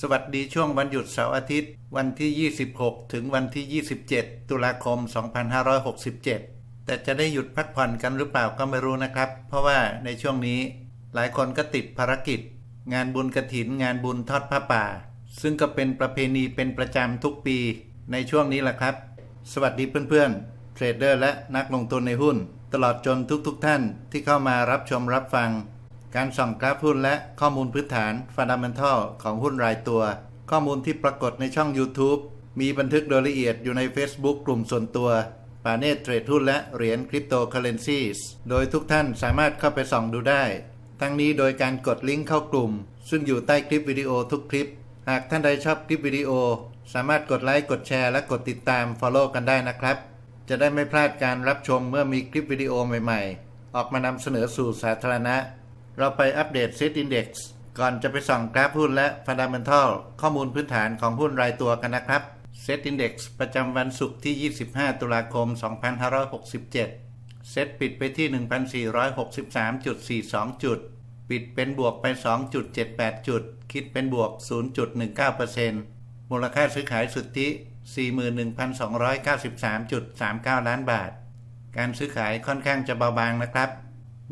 สวัสดีช่วงวันหยุดเสาร์อาทิตย์ วันที่ 26 ถึงวันที่ 27 ตุลาคม 2567 แต่จะได้หยุดพักผ่อนกันหรือเปล่าก็ไม่รู้นะครับ เพราะว่าในช่วงนี้ หลายคนก็ติดภารกิจ งานบุญกระถิน งานบุญทอดผ้าป่า ซึ่งก็เป็นประเพณีเป็นประจำทุกปีในช่วงนี้แหละครับ สวัสดีเพื่อนๆเทรดเดอร์และนักลงทุนในหุ้น ตลอดจนทุกๆทท่านที่เข้ามารับชมรับฟัง การส่องกราฟหุ้นและข้อมูลพื้นฐานฟันดัมเ e นทัลของหุ้นรายตัว ข้อมูลที่ปรากฏในช่อง YouTube มีบันทึกโดยละเอียดอยู่ใน Facebook กลุ่มส่วนตัวปาเนตเทรดหุ้นและเหรียญคริปโตเคอเรนซีสโดยทุกท่านสามารถเข้าไปส่องดูได้ ทั้งนี้โดยการกดลิงก์เข้ากลุ่ม ซึ่งอยู่ใต้คลิปวิดีโอทุกคลิป หากท่านใดชอบคลิปวิดีโอ สามารถกดไลค์กดแชร์และกดติดตาม Follow กันได้นะครับ จะได้ไม่พลาดการรับชมเมื่อมีคลิปวิดีโอใหม่ ๆ ออกมานำเสนอสู่สาธารณะ เราไปอัปเดต Set Index ก่อนจะไปส่องกราฟหุ้นและ Fundamental ข้อมูลพื้นฐานของหุ้นรายตัวกันนะครับ Set Index ประจำวันศุกร์ที่ 25 ตุลาคม 2567 เซตปิดไปที่ 1,463.42 จุด ปิดเป็นบวกไป 2.78 จุด คิดเป็นบวก 0.19%มูลค่าซื้อขายสุทธิ 41,293.39 ล้านบาท การซื้อขายค่อนข้างจะเบาบางนะครับ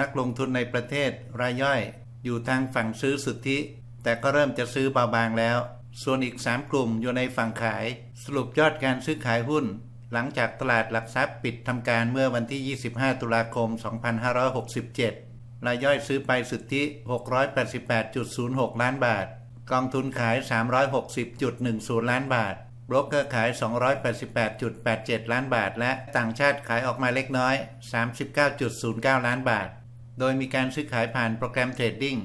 นักลงทุนในประเทศรายย่อย อยู่ทางฝั่งซื้อสุทธิ แต่ก็เริ่มจะซื้อเบาบางแล้ว ส่วนอีก 3 กลุ่มอยู่ในฝั่งขาย สรุปยอดการซื้อขายหุ้น หลังจากตลาดหลักทรัพย์ปิดทำการเมื่อวันที่ 25 ตุลาคม 2567 รายย่อยซื้อไปสุทธิ 688.06 ล้านบาท กองทุนขาย 360.10 ล้านบาท บรกเกอร์ขาย 288.87 ล้านบาท และต่างชาติขายออกมาเล็กน้อย 39.09 ล้านบาท โดยมีการซื้อขายผ่านโปรแกรมเทรดดิ้ง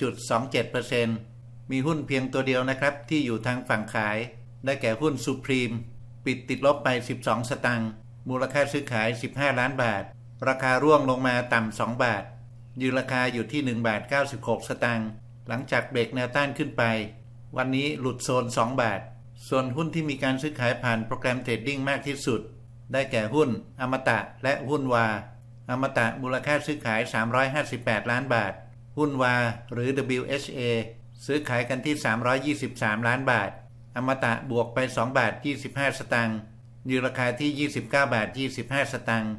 41.27%มีหุ้นเพียงตัวเดียวนะครับ ที่อยู่ทางฝั่งขาย ได้แก่หุ้นสุพรีมปิดติดลบไป 12 สตังค์ มูลค่าซื้อขาย 15 ล้านบาท ราคาร่วงลงมาต่ำ 2 บาท ยืนราคาอยู่ที่ 1 บาท 96 สตังค์ หลังจากเบรกแนวต้านขึ้นไป วันนี้หลุดโซน 2 บาท ส่วนหุ้นที่มีการซื้อขายผ่านโปรแกรมเทรดดิ้งมากที่สุด ได้แก่หุ้น อมตะ และหุ้นวา อมตะมูลค่าซื้อขาย 358 ล้านบาท หุ้นวา หรือ WHA ซื้อขายกันที่ 323 ล้านบาท อมตะบวกไป 2 บาท 25 สตางค์ยืนราคาที่ 29 บาท 25 สตางค์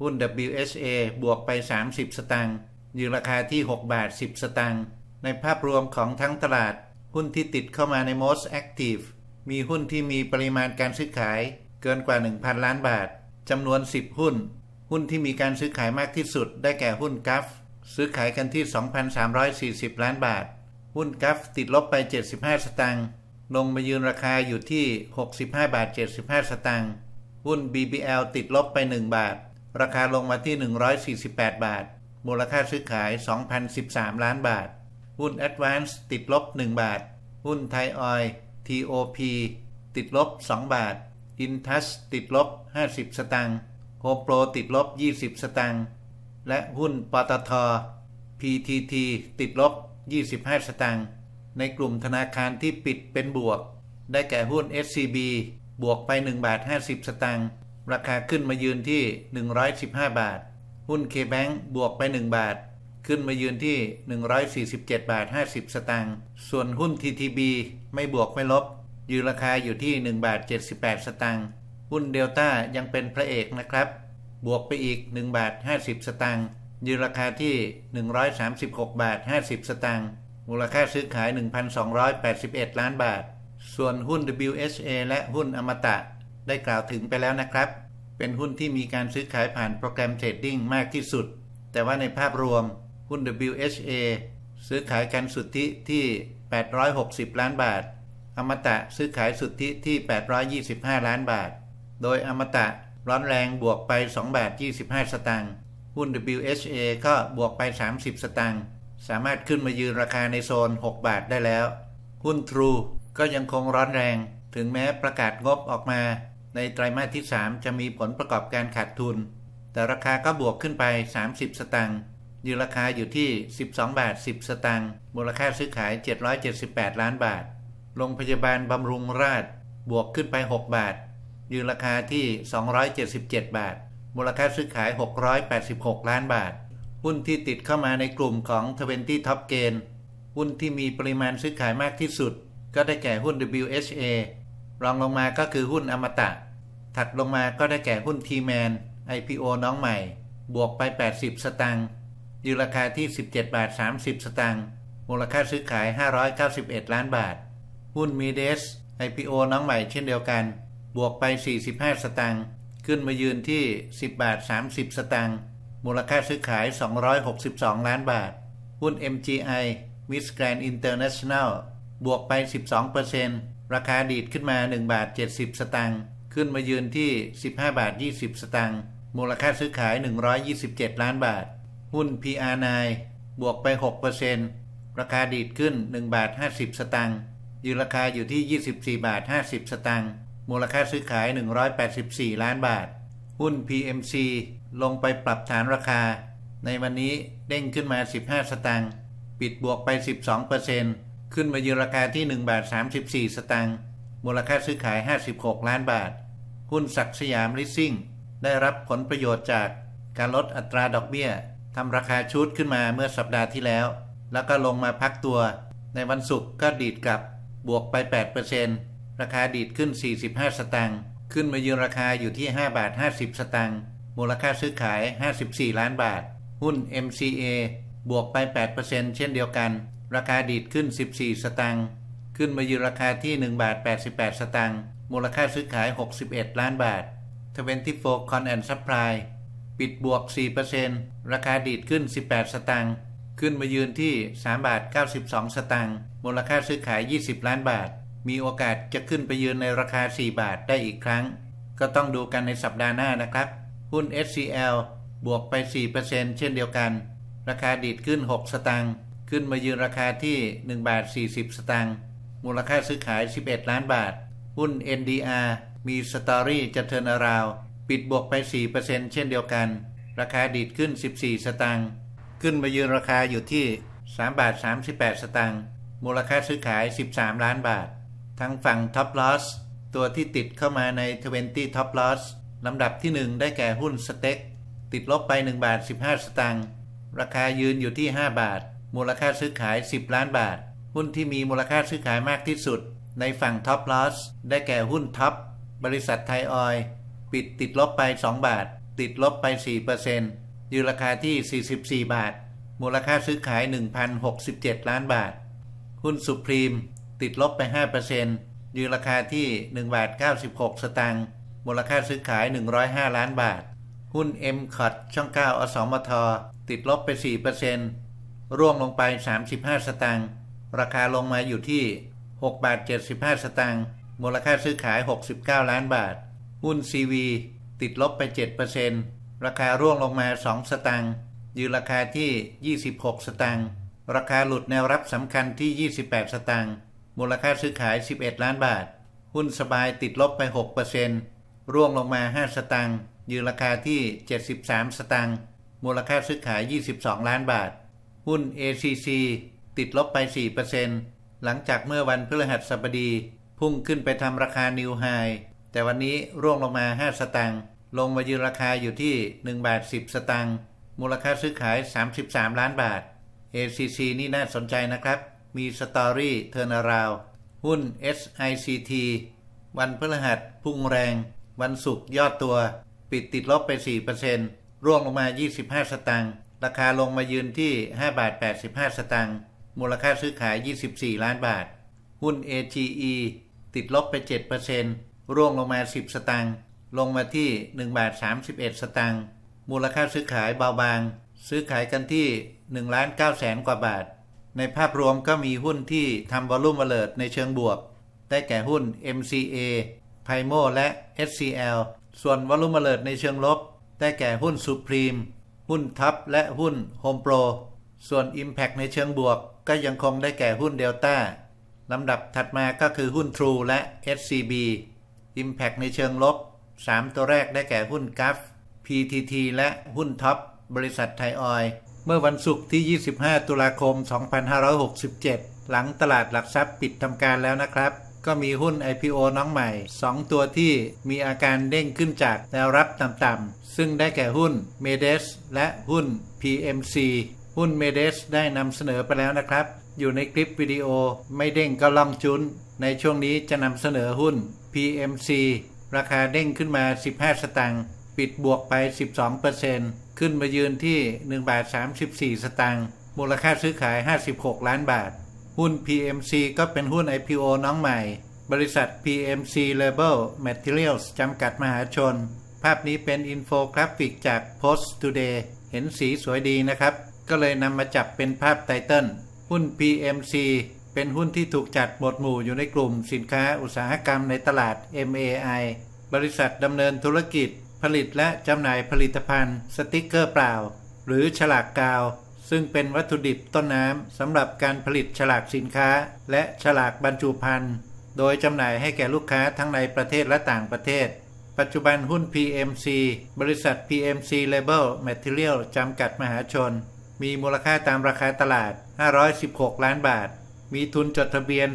หุ้น WHA บวกไป 30 สตางค์ยืนราคาที่ 6 บาท 10 สตางค์ในภาพรวมของทั้งตลาด หุ้นที่ติดเข้ามาใน most active มีหุ้นที่มีปริมาณการซื้อขายเกินกว่า 1,000 ล้านบาทจำนวน 10 หุ้น หุ้นที่มีการซื้อขายมากที่สุด ได้แก่หุ้นกัฟซื้อขายกันที่ 2,340 ล้านบาท หุ้นกัฟติดลบไป 75 สตางค์ลงมายืนราคาอยู่ที่ 65 บาท 75 สตางค์หุ้น BBL ติดลบไป 1 บาท ราคาลงมาที่ 148 บาท มูลค่าซื้อขาย 2,013 ล้านบาท หุ้น Advance ติดลบ 1 บาท หุ้นไทยออย TOP ติดลบ 2 บาท Intas ติดลบ 50 สตางค์ Home Pro ติดลบ 20 สตางค์ และหุ้นปตท PTT ติดลบ 25 สตางค์ ในกลุ่มธนาคารที่ปิดเป็นบวก ได้แก่หุ้น SCB บวกไป 1 บาท 50 สตางค์ ราคาขึ้นมายืนที่ 115 บาท หุ้น KBank บวกไป 1 บาท ขึ้นมายืนที่ 147 บาท 50 สตางค์ ส่วนหุ้น TTB ไม่บวกไม่ลบ ยืนราคาอยู่ที่ 1 บาท 78 สตางค์ หุ้นเดลต้ายังเป็นพระเอกนะครับ บวกไปอีก 1 บาท 50 สตางค์ ยืนราคาที่ 136 บาท 50 สตางค์ มูลค่าซื้อขาย 1,281 ล้านบาท ส่วนหุ้น WHA และหุ้นอมตะได้กล่าวถึงไปแล้วนะครับ เป็นหุ้นที่มีการซื้อขายผ่านโปรแกรมเทรดดิ้งมากที่สุด แต่ว่าในภาพรวม หุ้น WHA ซื้อขายกันสุทธิที่ 860 ล้านบาท อมตะซื้อขายสุทธิที่ 825 ล้านบาท โดยอมตะร้อนแรงบวกไป2บาท25 สตางค์ หุ้น WHA ก็บวกไป 30 สตางค์ สามารถขึ้นมายืนราคาในโซน 6 บาทได้แล้ว หุ้น True ก็ยังคงร้อนแรง ถึงแม้ประกาศงบออกมา ในไตรมาสที่ 3 จะมีผลประกอบการขาดทุน แต่ราคาก็บวกขึ้นไป 30 สตางค์ ยืนราคาอยู่ที่ 12 บาท 10 สตางค์มูลค่าซื้อขาย 778 ล้านบาท โรงพยาบาลบำรุงราษฎร์บวกขึ้นไป 6 บาทยืนราคาที่ 277 บาท มูลค่าซื้อขาย 686 ล้านบาท หุ้นที่ติดเข้ามาในกลุ่มของ 20 Top Gain หุ้นที่มีปริมาณซื้อขายมากที่สุด ก็ได้แก่หุ้น WHA รองลงมาก็คือหุ้นอมตะ ถัดลงมาก็ได้แก่หุ้น T-Man IPO น้องใหม่ บวกไป 80 สตางค์ อยืนราคาที่ 17 บาท 30 สตางค์มูลค่าซื้อขาย 591 ล้านบาท หุ้นมีเดส IPO น้องใหม่เช่นเดียวกัน บวกไป 45 สตางค์ขึ้นมายืนที่ 10 บาท 30 สตางค์มูลค่าซื้อขาย 262 ล้านบาท หุ้น MGI Miss Grand International บวกไป 12%ราคาดีดขึ้นมา 1 บาท 70 สตางค์ขึ้นมายืนที่ 15 บาท 20 สตางค์มูลค่าซื้อขาย 127 ล้านบาท หุ้น PR9 บวกไป 6%ราคาดีดขึ้น 1 บาท 50 สตางค์ยืนราคาอยู่ที่ 24 บาท 50 สตางค์มูลค่าซื้อขาย 184 ล้านบาท หุ้น PMC ลงไปปรับฐานราคา ในวันนี้เด้งขึ้นมา 15 สตางค์ปิดบวกไป 12%ขึ้นมายืนราคาที่ 1 บาท 34 สตางค์มูลค่าซื้อขาย 56 ล้านบาท หุ้นศักสยามลิสซิ่ง ได้รับผลประโยชน์จากการลดอัตราดอกเบี้ย ทำราคาชุดขึ้นมาเมื่อสัปดาห์ที่แล้ว แล้วก็ลงมาพักตัว ในวันศุกร์ก็ดีดกลับบวกไป 8%ราคาดีดขึ้น 45 สตางค์ขึ้นมายืนราคาอยู่ที่ 5 บาท 50 สตางค์มูลค่าซื้อขาย 54 ล้านบาท หุ้น MCA บวกไป 8%เช่นเดียวกัน ราคาดีดขึ้น 14 สตางค์ขึ้นมายืนราคาที่ 1 บาท 88 สตางค์มูลค่าซื้อขาย 61 ล้านบาท 24 Con and Supply ปิดบวก 4%ราคาดีดขึ้น 18 สตางค์ขึ้นมายืนที่ 3 บาท 92 สตางค์มูลค่าซื้อขาย 20 ล้านบาท มีโอกาสจะขึ้นไปยืนในราคา 4 บาทได้อีกครั้ง ก็ต้องดูกันในสัปดาห์หน้านะครับ หุ้น SCL บวกไป 4%เช่นเดียวกัน ราคาดีดขึ้น 6 สตางค์ขึ้นมายืนราคาที่ 1 บาท 40 สตางค์มูลค่าซื้อขาย 11 ล้านบาท หุ้น NDR มีสตอรี่จะเทิร์นาราว ปิดบวกไป 4%เช่นเดียวกัน ราคาดีดขึ้น 14 สตางค์ขึ้นมายืนราคาอยู่ที่ 3 บาท 38 สตางค์มูลค่าซื้อขาย 13 ล้านบาท ทั้งฝั่ง Top Loss ตัวที่ติดเข้ามาใน 20 Top Loss ลำดับที่ 1 ได้แก่หุ้นสเต็กติดลบไป 1 บาท 15 สตางค์ราคายืนอยู่ที่ 5 บาท มูลค่าซื้อขาย 10 ล้านบาท หุ้นที่มีมูลค่าซื้อขายมากที่สุด ในฝั่ง Top Loss ได้แก่หุ้นท็อปบริษัทไทยออย ปิดติดลบไป 2 บาท ติดลบไป4%ยืนราคาที่ 44 บาท มูลค่าซื้อขาย 1,067 ล้านบาท หุ้นสุพรีม ติดลบไป5%ยืนราคาที่ 1 บาท 96 สตางค์มูลค่าซื้อขาย 105 ล้านบาท หุ้น m c o t ช่อง 9 อสมท ติดลบไป 4%ร่วงลงไป 35 สตางค์ราคาลงมาอยู่ที่ 6 บาท 75 สตางค์มูลค่าซื้อขาย 69 ล้านบาท หุ้น CV ติดลบไป 7%ราคาร่วงลงมา 2 สตางค์ยืนราคาที่ 26 สตางค์ราคาหลุดแนวรับสำคัญที่ 28 สตางค์มูลค่าซื้อขาย 11 ล้านบาท หุ้นสบายติดลบไป 6%ร่วงลงมา 5 สตางค์ยืนราคาที่ 73 สตางค์มูลค่าซื้อขาย 22 ล้านบาท หุ้น ACC ติดลบไป 4%หลังจากเมื่อวันพฤหัสบดี พุ่งขึ้นไปทำราคานิวไฮ แต่วันนี้ร่วงลงมา 5 สตางค์ลงมายืนราคาอยู่ที่ 1 บาท 10 สตางค์มูลค่าซื้อขาย 33 ล้านบาท ACC นี่น่าสนใจนะครับ มีสตอรี่เทอร์นาราวหุ้น SICT วันพฤหัสพุ่งแรง วันศุกร์ยอดตัว ปิดติดลบไป 4%ร่วงลงมา 25 สตางค์ราคาลงมายืนที่ 5 บาท 85 สตางค์มูลค่าซื้อขาย 24 ล้านบาท หุ้น AGE ติดลบไป 7% ร่วงลงมา 10 สตางค์ลงมาที่1บาท31 สตางค์มูลค่าซื้อขายเบาบาง ซื้อขายกันที่1ล้าน9แสนกว่าบาท ในภาพรวมก็มีหุ้นที่ทำวอลุ่มเลิดในเชิงบวก ได้แก่หุ้น MCA p i m o และ SCL ส่วนวอลุ่มเลิดในเชิงลบ ได้แก่หุ้น Supreme หุ้นทับและหุ้น Home Pro ส่วน Impact ในเชิงบวก ก็ยังคงได้แก่หุ้น Delta ลำดับถัดมาก็คือหุ้น True และ SCB Impact ในเชิงลบ 3 ตัวแรกได้แก่หุ้น GAF PTT และหุ้นท็อปบริษัทไทยออยเมื่อวันศุกร์ที่ 25 ตุลาคม 2567 หลังตลาดหลักทรัพย์ปิดทำการแล้วนะครับ ก็มีหุ้น IPO น้องใหม่ 2 ตัวที่มีอาการเด้งขึ้นจากแนวรับต่ำๆ ซึ่งได้แก่หุ้น m e d e s และหุ้น PMC หุ้น m e d e s ได้นำเสนอไปแล้วนะครับ อยู่ในคลิปวิดีโอไม่เด้งก็ล่องจุน ในช่วงนี้จะนำเสนอหุ้น PMC ราคาเด้งขึ้นมา 15 สตางค์ปิดบวกไป 12%ขึ้นมายืนที่1บาท34 สตางค์มูลค่าซื้อขาย 56 ล้านบาท หุ้น PMC ก็เป็นหุ้น IPO น้องใหม่ บริษัท PMC Label Materials จำกัดมหาชน ภาพนี้เป็นอินโฟกราฟิกจาก Post Today เห็นสีสวยดีนะครับ ก็เลยนำมาจับเป็นภาพไตเติล หุ้น PMC เป็นหุ้นที่ถูกจัดหมวดหมู่อยู่ในกลุ่มสินค้าอุตสาหกรรมในตลาด MAI บริษัทดำเนินธุรกิจ ผลิตและจำหน่ายผลิตภัณฑ์ สติกเกอร์เปล่า หรือฉลากกาว ซึ่งเป็นวัตถุดิบต้นน้ำสำหรับการผลิตฉลากสินค้า และฉลากบรรจุภัณฑ์ โดยจำหน่ายให้แก่ลูกค้าทั้งในประเทศและต่างประเทศ ปัจจุบันหุ้น PMC บริษัท PMC Label Material จำกัดมหาชน มีมูลค่าตามราคาตลาด 516 ล้านบาท มีทุนจดทะเบียน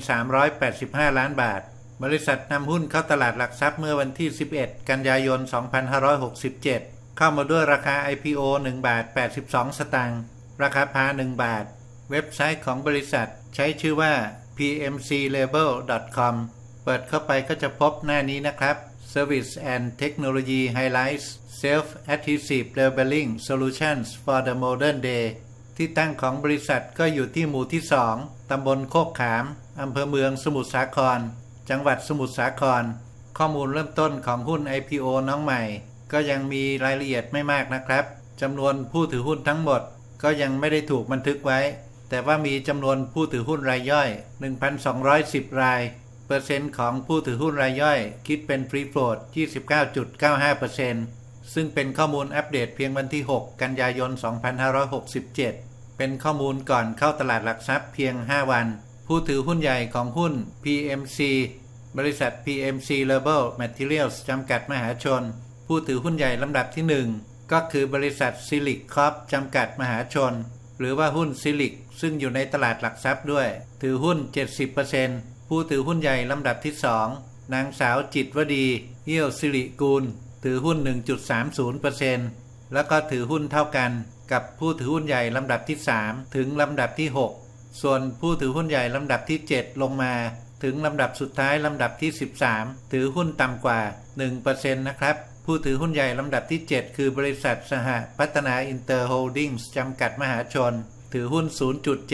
385 ล้านบาท บริษัทนำหุ้นเข้าตลาดหลักทรัพย์เมื่อวันที่ 11 กันยายน 2567 เข้ามาด้วยราคา IPO 1 บาท 82 สตางค์ ราคาพา 1 บาท เว็บไซต์ของบริษัทใช้ชื่อว่า pmclabel.com เปิดเข้าไปก็จะพบหน้านี้นะครับ Service and Technology Highlights Self-Adhesive Labeling Solutions for the Modern Day ที่ตั้งของบริษัทก็อยู่ที่หมู่ที่ 2 ตำบลโคกขาม อำเภอเมืองสมุทรสาคร จังหวัดสมุทรสาคร ข้อมูลเริ่มต้นของหุ้น IPO น้องใหม่ ก็ยังมีรายละเอียดไม่มากนะครับ จำนวนผู้ถือหุ้นทั้งหมด ก็ยังไม่ได้ถูกบันทึกไว้ แต่ว่ามีจำนวนผู้ถือหุ้นรายย่อย 1,210 รายเปอร์เซ็นต์ของผู้ถือหุ้นรายย่อย คิดเป็นฟรีโฟลด 29.95%ซึ่ ซึ่งเป็นข้อมูลอัปเดตเพียงวันที่ 6 กันยายน 2567 เป็นข้อมูลก่อนเข้าตลาดหลักทรัพย์เพียง 5 วัน ผู้ถือหุ้นใหญ่ของหุ้น PMC บริษัท PMC Label Materials จำกัดมหาชน ผู้ถือหุ้นใหญ่ลำดับที่ 1 ก็คือบริษัทซิลิกคอปจำกัดมหาชน หรือว่าหุ้นซิลิกซึ่งอยู่ในตลาดหลักทรัพย์ด้วย ถือหุ้น 70%ผู้ถือหุ้นใหญ่ลำดับที่ 2 นางสาวจิตวดีเอี้ยวสิริกูล ถือหุ้น 1.30%แล้วก็ถือหุ้นเท่ากันกับผู้ถือหุ้นใหญ่ลำดับที่ 3 ถึงลำดับที่ 6 ส่วนผู้ถือหุ้นใหญ่ลำดับที่ 7 ลงมาถึงลำดับสุดท้ายลำดับที่ 13 ถือหุ้นต่ำกว่า 1%นะครับ ผู้ถือหุ้นใหญ่ลำดับที่ 7 คือบริษัทสหพัฒนาอินเตอร์โฮลดิ้งส์จำกัดมหาชน ถือหุ้น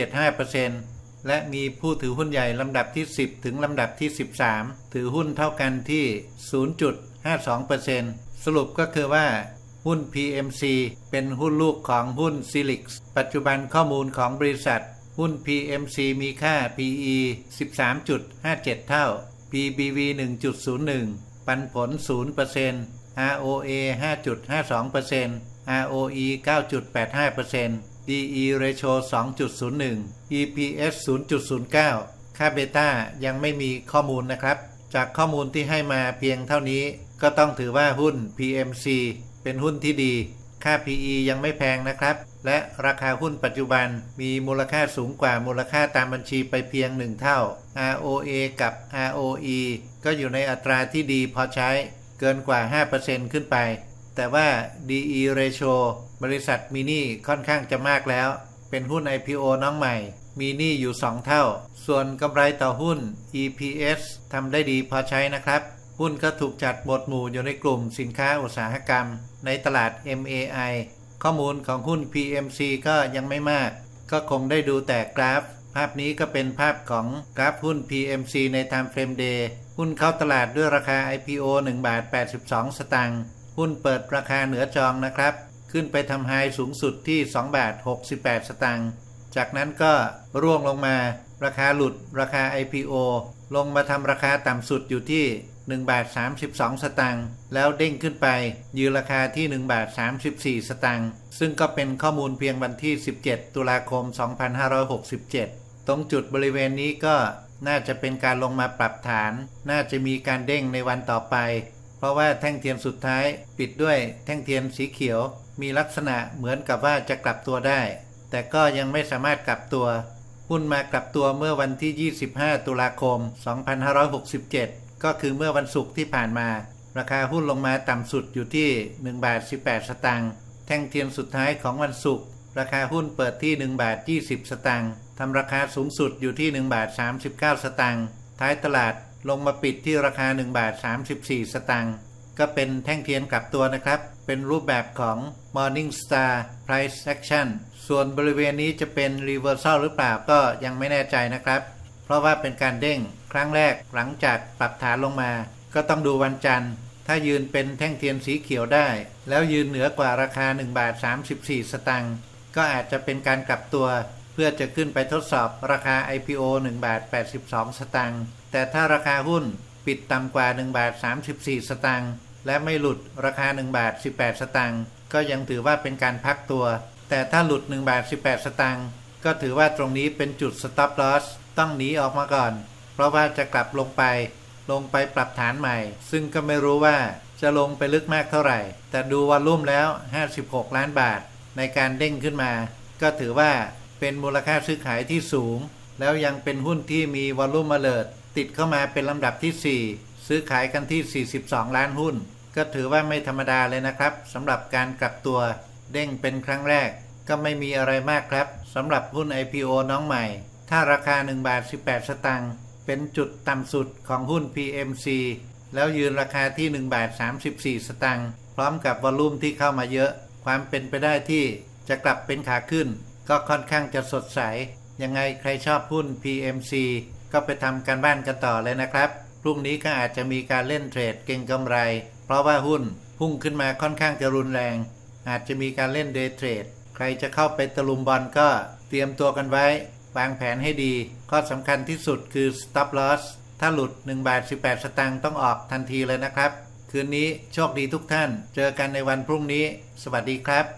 0.75%และมีผู้ถือหุ้นใหญ่ลำดับที่ 10 ถึงลำดับที่ 13 ถือหุ้นเท่ากันที่ 52%สรุปก็คือว่าหุ้น PMC เป็นหุ้นลูกของหุ้น s i l i x ปัจจุบันข้อมูลของบริษัท หุ้น PMC มีค่า PE 13.57 เท่า PBV 1.01 ปันผล 0% ROA 5.52% ROE 9.85% DE ratio 2.01 EPS 0.09 ค่าเบต้ายังไม่มีข้อมูลนะครับ จากข้อมูลที่ให้มาเพียงเท่านี้ ก็ต้องถือว่าหุ้น PMC เป็นหุ้นที่ดี ค่า PE ยังไม่แพงนะครับ และราคาหุ้นปัจจุบันมีมูลค่าสูงกว่ามูลค่าตามบัญชีไปเพียง 1 เท่า ROA กับ ROE ก็อยู่ในอัตราที่ดีพอใช้เกินกว่า 5%ขึ้นไป แต่ว่า DE ratio บริษัทมีหนี้ค่อนข้างจะมากแล้ว เป็นหุ้น IPO น้องใหม่ มีหนี้อยู่ 2 เท่า ส่วนกำไรต่อหุ้น EPS ทำได้ดีพอใช้นะครับ หุ้นก็ถูกจัดหมวดหมู่อยู่ในกลุ่มสินค้าอุตสาหกรรม ในตลาด MAI ข้อมูลของหุ้น PMC ก็ยังไม่มาก ก็คงได้ดูแต่กราฟ ภาพนี้ก็เป็นภาพของกราฟหุ้น PMC ใน Time Frame Day หุ้นเข้าตลาดด้วยราคา IPO 1บาท82 สตางค์ หุ้นเปิดราคาเหนือจองนะครับ ขึ้นไปทำไฮสูงสุดที่ 2 บาท 68 สตางค์ จากนั้นก็ร่วงลงมาราคาหลุดราคา IPO ลงมาทำราคาต่ำสุดอยู่ที่1บาท32 สตางค์แล้วเด้งขึ้นไป ยืนราคาที่1บาท34 สตางค์ซึ่งก็เป็นข้อมูลเพียงวันที่ 17 ตุลาคม 2567 ตรงจุดบริเวณนี้ก็น่าจะเป็นการลงมาปรับฐาน น่าจะมีการเด้งในวันต่อไป เพราะว่าแท่งเทียนสุดท้าย ปิดด้วยแท่งเทียนสีเขียว มีลักษณะเหมือนกับว่าจะกลับตัวได้ แต่ก็ยังไม่สามารถกลับตัว หุ้นมากลับตัวเมื่อวันที่ 25 ตุลาคม 2567 ก็คือเมื่อวันศุกร์ที่ผ่านมา ราคาหุ้นลงมาต่ำสุดอยู่ที่1บาท18 สตางค์แท่งเทียนสุดท้ายของวันศุกร์ราคาหุ้นเปิดที่1บาท20 สตางค์ทำราคาสูงสุดอยู่ที่1บาท39 สตางค์ท้ายตลาดลงมาปิดที่ราคา1บาท34 สตางค์ ก็เป็นแท่งเทียนกลับตัวนะครับ เป็นรูปแบบของ Morning Star Price Action ส่วนบริเวณนี้จะเป็น Reversal หรือเปล่าก็ยังไม่แน่ใจนะครับ เพราะว่าเป็นการเด้งครั้งแรกหลังจากปรับฐานลงมา ก็ต้องดูวันจันทร์ ถ้ายืนเป็นแท่งเทียนสีเขียวได้ แล้วยืนเหนือกว่าราคา1บาท34 สตางค์ก็อาจจะเป็นการกลับตัวเพื่อจะขึ้นไปทดสอบราคา IPO 1บาท82 สตางค์แต่ถ้าราคาหุ้นปิดต่ำกว่า1บาท34 สตางค์ และไม่หลุดราคา 1 บาท 18 สตางค์ก็ยังถือว่าเป็นการพักตัว แต่ถ้าหลุด 1 บาท 18 สตางค์ก็ถือว่าตรงนี้เป็นจุด stop loss ต้องหนีออกมาก่อน เพราะว่าจะกลับลงไป ลงไปปรับฐานใหม่ ซึ่งก็ไม่รู้ว่าจะลงไปลึกมากเท่าไหร่ แต่ดูวอลลุ่มแล้ว 56 ล้านบาท ในการเด้งขึ้นมา ก็ถือว่าเป็นมูลค่าซื้อขายที่สูง แล้วยังเป็นหุ้นที่มีวอลลุ่มมาเลิดติดเข้ามาเป็นลำดับที่ 4 ซื้อขายกันที่ 42 ล้านหุ้น ก็ถือว่าไม่ธรรมดาเลยนะครับสำหรับการกลับตัวเด้งเป็นครั้งแรก ก็ไม่มีอะไรมากครับสำหรับหุ้น IPO น้องใหม่ ถ้าราคา1บาท18 สตางค์เป็นจุดต่ำสุดของหุ้น PMC แล้วยืนราคาที่1บาท34 สตางค์พร้อมกับวอลลุ่มที่เข้ามาเยอะ ความเป็นไปได้ที่จะกลับเป็นขาขึ้น ก็ค่อนข้างจะสดใส ยังไงใครชอบหุ้น PMC ก็ไปทำการบ้านกันต่อเลยนะครับ พรุ่งนี้ก็อาจจะมีการเล่นเทรดเก่งกำไร เพราะว่าหุ้นพุ่งขึ้นมาค่อนข้างจะรุนแรง อาจจะมีการเล่นเดย์เทรดใครจะเข้าไปตะลุมบอลก็เตรียมตัวกันไว้ วางแผนให้ดี ข้อสำคัญที่สุดคือ stop loss ถ้าหลุด1บาท18 สตางค์ต้องออกทันทีเลยนะครับ คืนนี้โชคดีทุกท่าน เจอกันในวันพรุ่งนี้ สวัสดีครับ